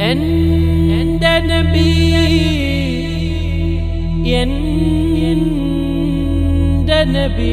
എന്റെ നബി എന്റെ നബി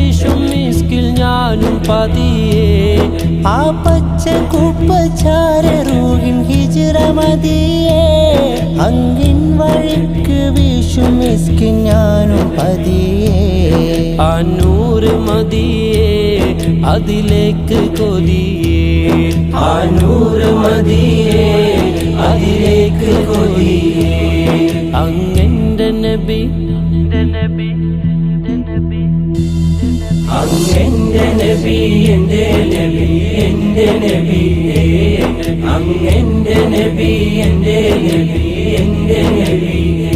ഞാനും പതിയെ. ആ പച്ച കുപ്പച്ചാര റൂഹിൻ ഹിജ്റ അങ്ങിൻ വഴിക്ക് വീശും മിസ്കിൻ ഞാനും പതിയെ. ആ നൂറ് മതിയേ അതിലേക്ക് കൊതിയേ. ആ നൂറ് മതിയേ അതിലേക്ക് കൊതിയേ. അങ്ങെന്റെ നബി നബി അങ്ങെന്റെ നബി എന്റെ നബി എന്റെ നബിയേ അങ്ങെന്റെ നബി എന്റെ നബി എന്റെ നബിയേ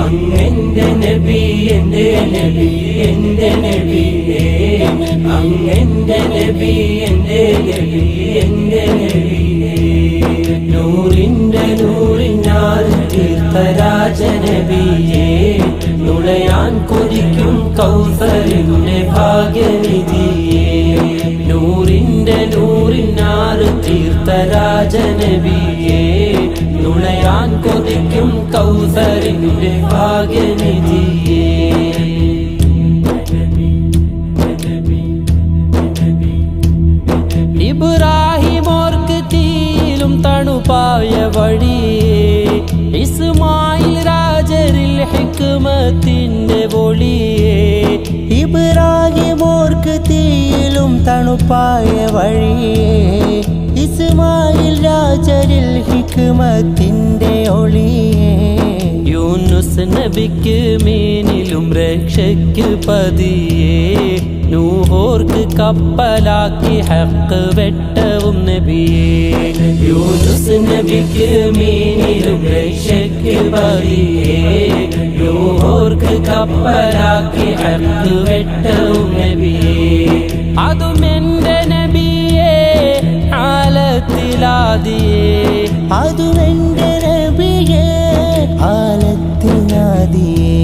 അങ്ങെന്റെ നബി എന്റെ നബി എന്റെ നബിയേ അങ്ങെന്റെ നബി എന്റെ നബി എന്റെ നബിയേ നൂറിന്റെ നൂറിനാൽ തീർത്ഥരാജനബിയേ നുളയാൻ കൊതിക്കും കൗസറിന്റെ കൗസറിന്റെ ഭാഗ്യനിധിയേ. ഇബ്രാഹിം ഓർക്ക് തീയിലും തണുപ്പായ വഴിയേ. ഇസ്മായിൽ രാജരിൽ ഹിക്മത്തിന്റെ ഒളിയേ ഇബ്രാഹിമോർക്ക് തീയിലും തണുപ്പായ വഴിയേ. ഇസ്മായിൽ രാജരിൽ ഹിക്മത്തിന്റെ നബിക്ക് മീനിലും രക്ഷയ്ക്ക് പതിയേ. നൂഹോർക്ക് കപ്പലാക്കി ഹക്ക് വെട്ടവും നബിയേ. യൂനുസ് നബിക്ക് മീനിലും രക്ഷയ്ക്ക് പതിയേ. നൂഹോർക്ക് കപ്പലാക്കി ഹക്ക് വെട്ടവും നബിയേ. അതും എന്റെ നബിയേ ആലത്തിലാദിയേ. അതും നബിയേ ആലത്തിനാദിയേ.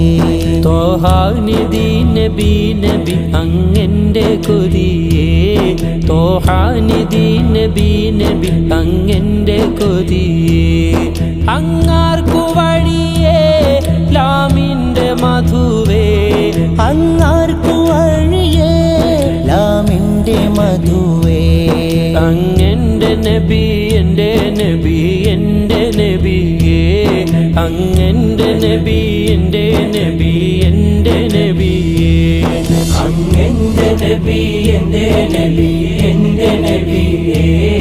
തോഹാനിധി നബി നബി അങ്ങെന്റെ കൊതിയേ തോഹാനിധി നബി നബി അങ്ങെന്റെ കൊതിയേ അങ്ങാർക്കു വഴിയേ ലാമിന്റെ മധുവേ. അങ്ങാർക്കു നബി എന്റെ നബി എന്റെ നബിയേ. അങ്ങെന്റെ നബി എന്റെ നബി എന്റെ നബിയേ.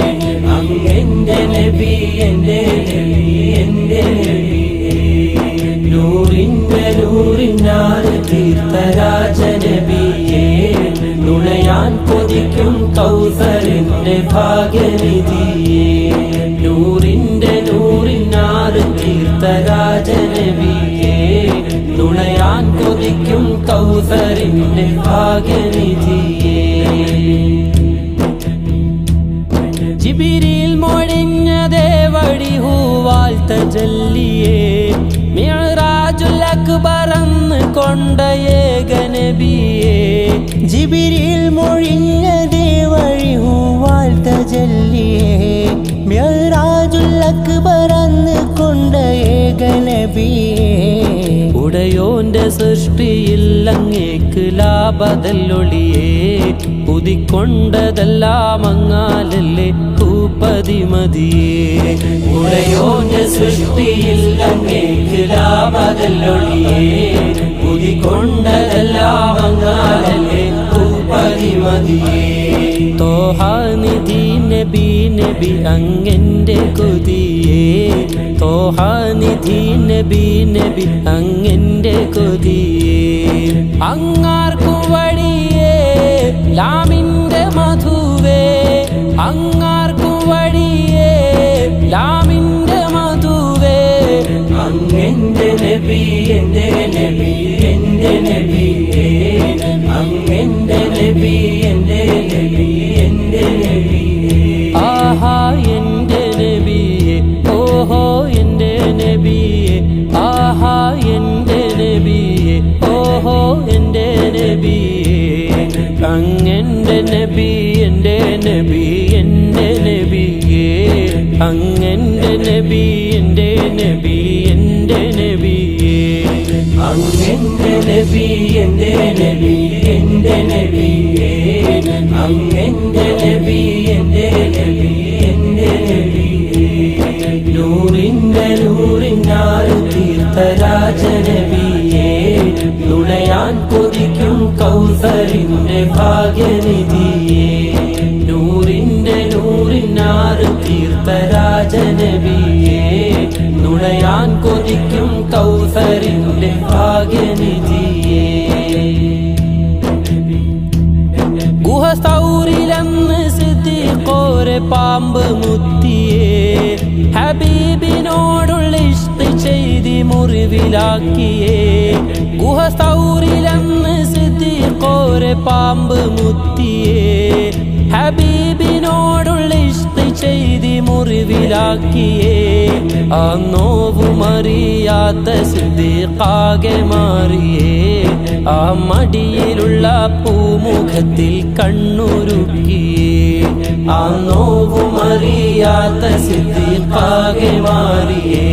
അങ്ങെന്റെ നബി എന്റെ നബി എന്റെ നബിയേ. നൂറിന്റെ തീർത്ഥരാജ നബിയേ. നുണയാൻ കൊതിക്കും കൗസറിന്റെ ഭാഗ്യനിധിയേ. കൗസറിന്റെ ഭാഗ്യനിധിയേ ജിബിരിൽ മൊഴിഞ്ഞതേ ദേവടി ഹൂവാൽ തജല്ലിയേ മിഅ്റാജുൽ അക്ബറന്ന് കൊണ്ട ഏകനബിയേ ജിബിരിൽ മൊഴിഞ്ഞതേ ദേവഴി ഹൂവാൽ തജല്ലിയേ മ്യറാജുൽ അക്ബർ അന്ന് കൊണ്ട ഏകനബിയേ ഉടയോന്റെ സൃഷ്ടിയിൽ അങ്ങേക്ക് ലാഭതല്ലൊളിയേ. പുതിക്കൊണ്ടതെല്ലാം അങ്ങാലല്ലേ ഭൂപതി മതിയേ ഉടയോന്റെ സൃഷ്ടിയിൽ അങ്ങേക്ക് ലാഭതല്ലൊളിയേ. പുതിക്കൊണ്ടതെല്ലാം അങ്ങാലല്ലേ ഭൂപതിമതിയേ. തോഹാനിധി നബി അങ്ങന്റെ കൊതിയേ. തോഹാനിധി നബി നബി അങ്ങന്റെ കൊതിയേ. അങ്ങാർക്കു വഴിയേ ലാമിന്റെ മധുവേ. അങ്ങാർക്കു വഴിയേ ലാമിന്റെ മധുവേ. അങ്ങന്റെ നബി എന്റെ നബി എന്റെ നബിയേ അങ്ങന്റെ നബി എന്റെ നബി എന്റെ നബിയേ അങ്ങെന്റെ നബി എന്റെ നബി എന്റെ നബിയേ. അങ്ങന്റെ നബി എന്റെ നബി എന്റെ നബിയേ. അങ്ങന്റെ നബി എന്റെ നബി എന്റെ നബിയേ. അങ്ങന്റെ നബി ഭാഗ്യനിധിയേ. നൂറിന്റെ നൂറിനാറ് തീർത്ഥരാജനബിയേ. നുണയാൻ കൊതിക്കും കൗസരിന്റെ ഭാഗ്യനിധിയേ. ഗുഹസൗരിലെന്ന് സിദ്ദീഖോരെ പാമ്പ് മുത്തിയേ. ഹബീബിനോടുള്ള ഇഷ്ട ചെയ്തി മുറിവിലാക്കിയേ. ഗുഹസൗരിലെന്ന് സിദ്ദീഖോരെ പാമ്പ് മുത്തിയേ. ഹബീബിനോടുള്ള ഇഷ്ട ചെയ്തി മുറിവിലാക്കിയേ. ആ നോവുമറിയാത്ത സിദ്ദീഖാകെ മാറിയേ. ആ മടിയിലുള്ള പൂമുഖത്തിൽ കണ്ണുരുക്കിയേ. ആ നോവുമറിയാത്ത സിദ്ധിപ്പാകെ മാറിയേ.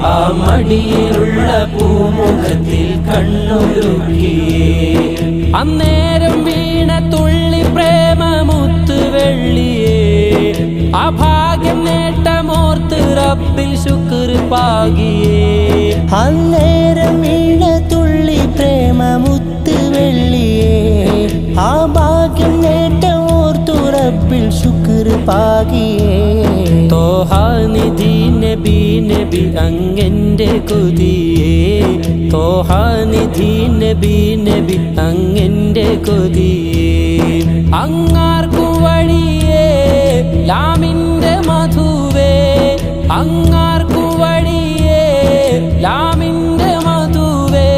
ആ മടിയിലുള്ള പൂമുഖത്തിൽ കണ്ണുരുക്കിയേ. അന്നേരം വീണ തുള്ളി പ്രേമമുത്ത് വെള്ളിയേ. ആ ഭാഗ്യം നേട്ടമോർത്ത് റബ്ബിൽ ശുക്ർ പാകിയേ അന്നേരം വീണ തുള്ളി പ്രേമമുത്ത് വെള്ളിയേ. ആ ഭാഗ്യം നേട്ടമോർത്തു റബ്ബിൽ ശുക്ർ പാകിയേ നബി അങ്ങന്റെ കൊതിയേ തോഹാനിധി നബി നബി അങ്ങന്റെ കൊതിയേ അങ്ങാർക്കു വഴിയേ ലാമിന്റെ മധുവേ അങ്ങാർക്കു വഴിയേ ലാമിന്റെ മധുവേ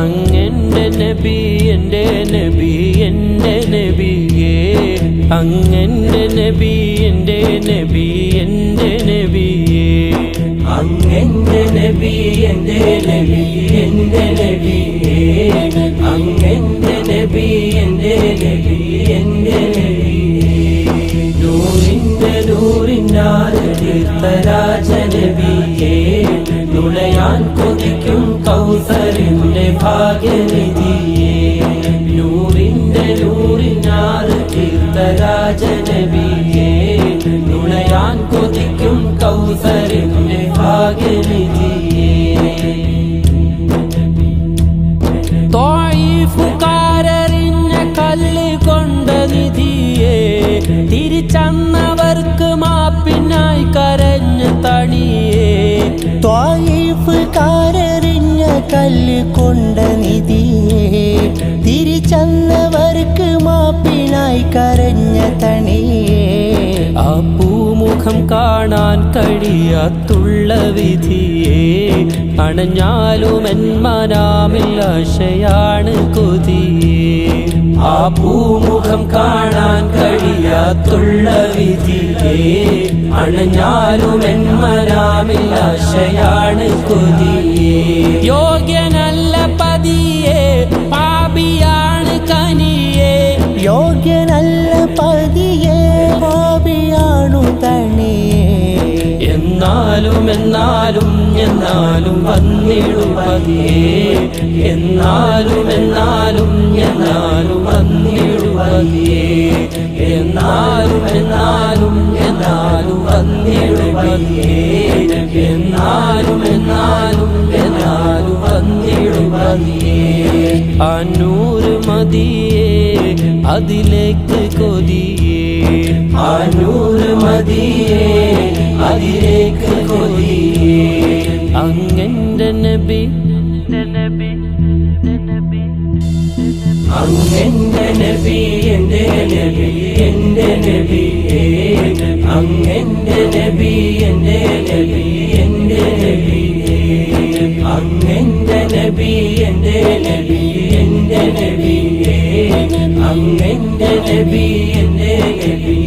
അങ്ങന്റെ നബി എന്റെ നബി എന്റെ നബിയേ അങ്ങന്റെ നബി എന്റെ നബി. അങ്ങെന്റെ നബി എന്റെ നബി എന്റെ നബി അങ്ങെന്റെ നബി എന്റെ നബി എന്റെ നബി. നൂറിന്റെ നൂറിനാല് തീർത്ഥരാജനബിയേ നുണയാൻ കൊതിക്കും കൗസരിന്റെ ഭാഗ്യനിധിയേ. നൂറിന്റെ നൂറിനാല് തീർത്ഥരാജനബിയേ നുണയാൻ കൊതിക്കും കൗസരിന്റെ കൊണ്ട നിധിയേ തിരിച്ചന്നവർക്ക് മാപ്പിനായി കരഞ്ഞ തണിയേ ആ പൂമുഖം കാണാൻ കഴിയാത്തുള്ള വിധിയെ അണഞ്ഞാലും എന്മനാമിൽ ആശയാണ് കൊതിയേ. ആ പൂമുഖം കാണാൻ കഴിയാത്തുള്ള വിധിയെ അണഞ്ഞാലും എന്മനാമിൽ ശയാണ് കൊതിയേ. യോഗ്യനല്ല പതിയെ പാപിയാണ് കനിയെ. യോഗ്യനല്ല പതിയെ പാപിയാണു തണിയേ എന്നാലും എന്നാലും എന്നാലും വന്നിടുപതിയേ എന്നാലും എന്നാലും എന്നാലും വന്നിടുപതിയേ എന്നാലും എന്നാലും എന്നാലും വന്നിടുപതിയേ എന്നാലും എന്നാലും എന്നാലും വന്നിടുപതിയേ അനൂറ് മതിയേ അതിലേക്ക് കൊതിയേ. അനൂറ് നൂറ് മതിയേ അതിലേക്ക് കൊതിയേ. അങ്ങന്റെ നബി. അങ്ങന്റെ നബി എന്റെ നബി എന്റെ നബി അങ്ങന്റെ നബി എന്റെ നബി എന്റെ നബി അങ്ങന്റെ നബി എന്റെ നബി എന്റെ നബി അങ്ങന്റെ നബി എന്റെ നബി